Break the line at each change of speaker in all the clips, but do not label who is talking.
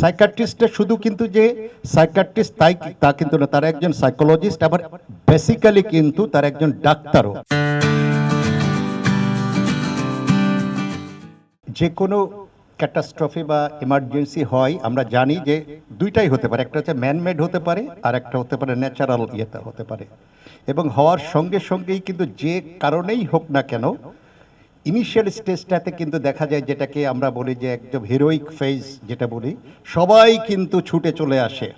সাইকাট্রিস্টটা শুধু কিন্তু যে সাইকাট্রিস্ট তাই তা কিন্তু না, তারা একজন সাইকোলজিস্ট আবার বেসিক্যালি কিন্তু তার একজন ডাক্তারও। যে কোনো ক্যাটাস্ট্রফি বা ইমার্জেন্সি হয়, আমরা জানি যে দুইটাই হতে পারে, একটা হচ্ছে ম্যানমেড হতে পারে, আর একটা হতে পারে ন্যাচারাল ইয়েতে হতে পারে। এবং হওয়ার সঙ্গে সঙ্গেই কিন্তু যে কারণেই হোক না কেন ইনিশিয়াল স্টেজটাতে কিন্তু দেখা যায় যেটাকে আমরা বলি যে একদম হিরোইক ফেজ যেটা বলি, সবাই কিন্তু ছুটে চলে আসে।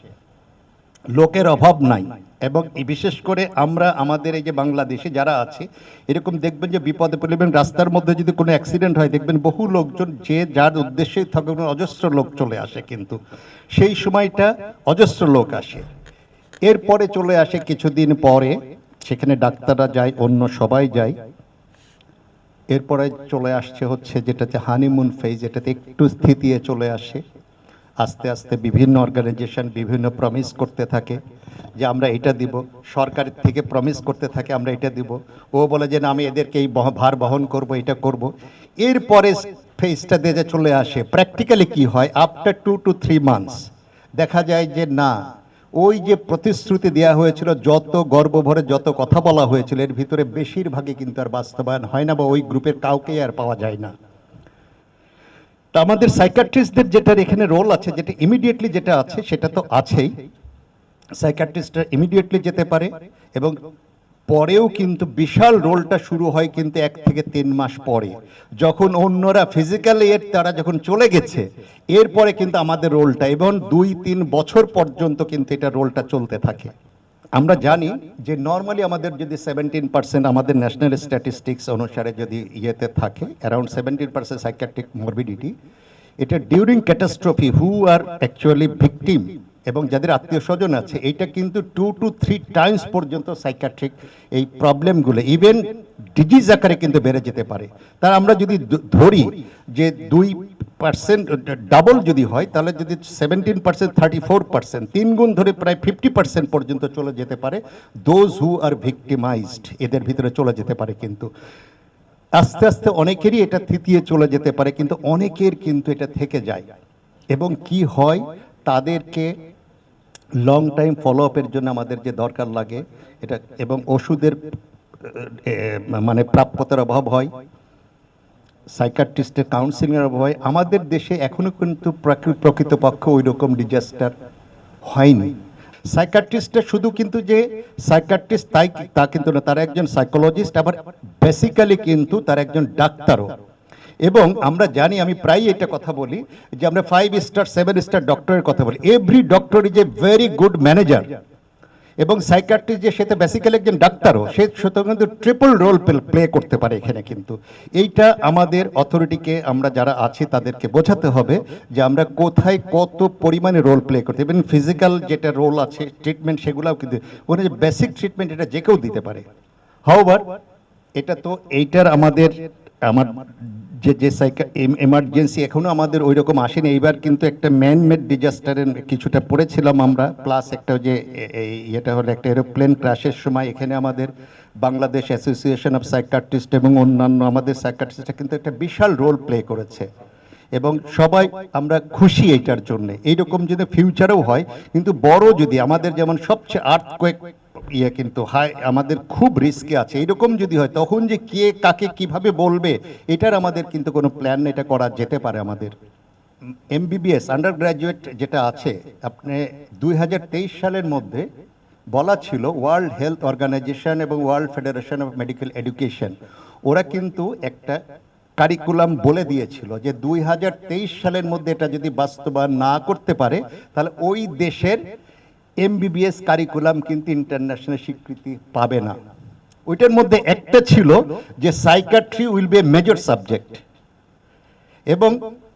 লোকের অভাব নাই। এবং বিশেষ করে আমরা, আমাদের এই যে বাংলাদেশে যারা আছে, এরকম দেখবেন যে বিপদে পড়বেন রাস্তার মধ্যে যদি কোনো অ্যাক্সিডেন্ট হয়, দেখবেন বহু লোকজন যে যার উদ্দেশ্যেই থাকবেন অজস্র লোক চলে আসে কিন্তু। সেই সময়টা অজস্র লোক আসে। এরপরে চলে আসে কিছুদিন পরে, সেখানে ডাক্তাররা যায়, অন্য সবাই যায়। এরপরে চলে আসছে হচ্ছে যেটাতে হানিমুন ফেজ এটাতে একটু স্থিতিয়ে চলে আসে। আস্তে আস্তে বিভিন্ন অর্গানাইজেশন বিভিন্ন প্রমিস করতে থাকে যে আমরা এটা দিব সরকারের থেকে প্রমিস করতে থাকে আমরা এটা দিব। ও বলে যে না, আমি এদেরকে এই ভার বহন করব, এটা করব। এরপরে ফেজটা দিয়ে চলে আসে প্র্যাকটিক্যালি কি হয়? After two to three months দেখা যায় যে না ওই যে প্রতিশ্রুতি দেওয়া হয়েছিল, যত গর্ব ভরে যত কথা বলা হয়েছিল, এর ভিতরে বেশিরভাগই কিন্তু আর বাস্তবায়ন হয় না বা ওই গ্রুপের কাউকেই আর পাওয়া যায় না। তা আমাদের সাইকাট্রিস্টদের যেটার এখানে রোল আছে, যেটা ইমিডিয়েটলি যেটা আছে, সেটা তো আছেই। সাইকাট্রিস্টরা ইমিডিয়েটলি যেতে পারে এবং পরেও কিন্তু বিশাল রোলটা শুরু হয় কিন্তু এক থেকে তিন মাস পরে। যখন অন্যরা ফিজিক্যাল এর তারা যখন চলে গেছে, এরপরে কিন্তু আমাদের রোলটা এবং দুই, তিন বছর পর্যন্ত কিন্তু এটা রোলটা চলতে থাকে। আমরা জানি যে নর্মালি আমাদের যদি সেভেন্টিন পার্সেন্ট আমাদের ন্যাশনাল স্ট্যাটিস্টিক্স অনুসারে যদি ইয়েতে থাকে around seventeen percent psychiatric morbidity এটা during catastrophe who R actually victim এবং যাদের আত্মীয় স্বজন আছে, এইটা কিন্তু টু টু থ্রি টাইমস পর্যন্ত সাইকাট্রিক এই প্রবলেমগুলো ইভেন ডিজিজ আকারে কিন্তু বেড়ে যেতে পারে। তার আমরা যদি ধরি যে দুই পার্সেন্ট ডাবল যদি হয়, তাহলে যদি seventeen percent thirty four percent তিন গুণ ধরে প্রায় ফিফটি পার্সেন্ট পর্যন্ত চলে যেতে পারে। দোজ হু আর ভিকটিমাইজড এদের ভিতরে চলে যেতে পারে কিন্তু। আস্তে আস্তে অনেকেরই এটা থিতিয়ে চলে যেতে পারে, কিন্তু অনেকের কিন্তু এটা থেকে যায়। এবং কি হয়? তাদেরকে লং টাইম ফলো আপের জন্য আমাদের যে দরকার লাগে, এটা এবং ওষুধের মানে প্রাপ্যতার অভাব হয় সাইকাট্রিস্টের কাউন্সিলিংয়ের অভাব হয়। আমাদের দেশে এখনও কিন্তু প্রাকৃ- প্রকৃতপক্ষে ওই রকম ডিজাস্টার হয়নি। সাইকাট্রিস্টটা শুধু কিন্তু যে সাইকাট্রিস্ট তাই তা কিন্তু না, তারা একজন সাইকোলজিস্ট আবার বেসিক্যালি কিন্তু তারা একজন ডাক্তারও। এবং আমরা জানি, আমি প্রায়ই এটা কথা বলি, যে আমরা ফাইভ স্টার সেভেন স্টার ডক্টরের কথা বলি। Every doctor is a very good manager এবং সাইকাট্রিস্ট যে সেটা বেসিক্যালি একজন ডাক্তারও, সে সুতরাং কিন্তু ট্রিপল রোল প্লে করতে পারে এখানে কিন্তু। এইটা আমাদের অথরিটিকে আমরা যারা আছি, তাদেরকে বোঝাতে হবে যে আমরা কোথায় কত পরিমাণে রোল প্লে করতে ইভেন ফিজিক্যাল যেটা রোল আছে ট্রিটমেন্ট সেগুলোও কিন্তু, ওখানে যে বেসিক ট্রিটমেন্ট এটা যে কেউ দিতে পারে। হাওভার এটা তো এইটার আমাদের আমার যে যে সাইকা এমার্জেন্সি এখনও আমাদের ওই রকম আসেনি। এইবার কিন্তু একটা ম্যান মেড ডিজাস্টারের কিছুটা পড়েছিলাম আমরা। প্লাস একটা যে, এ- এই ইয়েটা হলো একটা এরোপ্লেন ক্রাশের সময় এখানে আমাদের বাংলাদেশ অ্যাসোসিয়েশন অফ সাইকাট্রিস্ট এবং অন্যান্য আমাদের সাইকাট্রিস্টরা কিন্তু একটা বিশাল রোল প্লে করেছে। এবং সবাই আমরা খুশি এইটার জন্য। এইরকম যদি ফিউচারেও হয়, কিন্তু বড় যদি, আমাদের যেমন সবচেয়ে আর্থকোয়েক ইয়ে কিন্তু হাই, আমাদের খুব রিস্কে আছে। এরকম যদি হয়, তখন যে কে কাকে কীভাবে বলবে, এটার আমাদের কিন্তু কোনো প্ল্যান এটা করা যেতে পারে আমাদের। এমবিবিএস আন্ডার গ্র্যাজুয়েট যেটা আছে, আপনি দুই হাজার তেইশ সালের মধ্যে বলা ছিল ওয়ার্ল্ড হেলথ অর্গানাইজেশন এবং World Federation of Medical Education. ওরা কিন্তু একটা কারিকুলাম বলে দিয়েছিল যে দুই হাজার তেইশ সালের মধ্যে এটা যদি বাস্তবায়ন না করতে পারে, তাহলে ওই দেশের এমবিবিএস কারিকুলাম কিন্তু ইন্টারন্যাশনাল স্বীকৃতি পাবে না। ওইটার মধ্যে একটা ছিল যে psychiatry will be a major subject এবং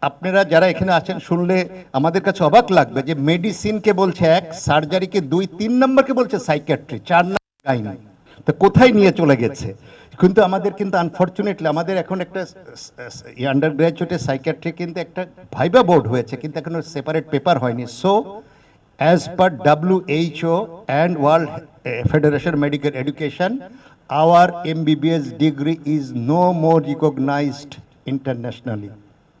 আপনারা যারা এখানে আছেন শুনলে আমাদের কাছে অবাক লাগবে যে মেডিসিনকে বলছে এক, সার্জারিকে দুই, তিন নম্বরকে বলছে সাইকিয়াট্রি চার নম্বর তো কোথায় নিয়ে চলে গেছে? কিন্তু আমাদের কিন্তু আনফর্চুনেটলি আমাদের এখন একটা আন্ডার গ্র্যাজুয়েটের সাইকিয়াট্রি কিন্তু একটা ভাইবা বোর্ড হয়েছে, কিন্তু এখনও সেপারেট পেপার হয়নি। So as per WHO and World Federation Medical Education, our MBBS degree is no more recognized internationally.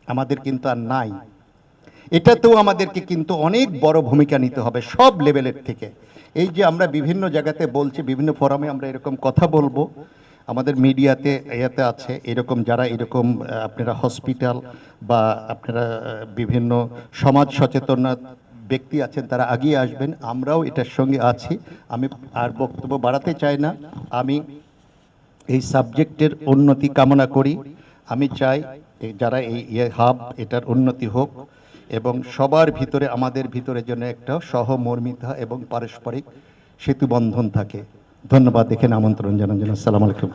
আমাদের কিন্তু আর নাই। এটাতেও আমাদেরকে কিন্তু অনেক বড় ভূমিকা নিতে হবে সব লেভেলের থেকে। এই যে আমরা বিভিন্ন জায়গাতে বলছি বিভিন্ন ফোরামে আমরা এরকম কথা বলব। আমাদের মিডিয়াতে এতে আছে এরকম যারা এরকম আপনারা হসপিটাল বা আপনারা বিভিন্ন সমাজ সচেতন ব্যক্তি আছেন, তারা আগিয়ে আসবেন। আমরাও এটার সঙ্গে আছি। আমি আর বক্তব্য বাড়াতে চাই না। আমি এই সাবজেক্টের উন্নতি কামনা করি। আমি চাই যারা এই ইয়ে হাব, এটার উন্নতি হোক এবং সবার ভিতরে, আমাদের ভিতরে যেন একটা সহমর্মিতা এবং পারস্পরিক সেতু বন্ধন থাকে। ধন্যবাদ। দেখেন আমন্ত্রণ জানান জানান আসসালামু আলাইকুম।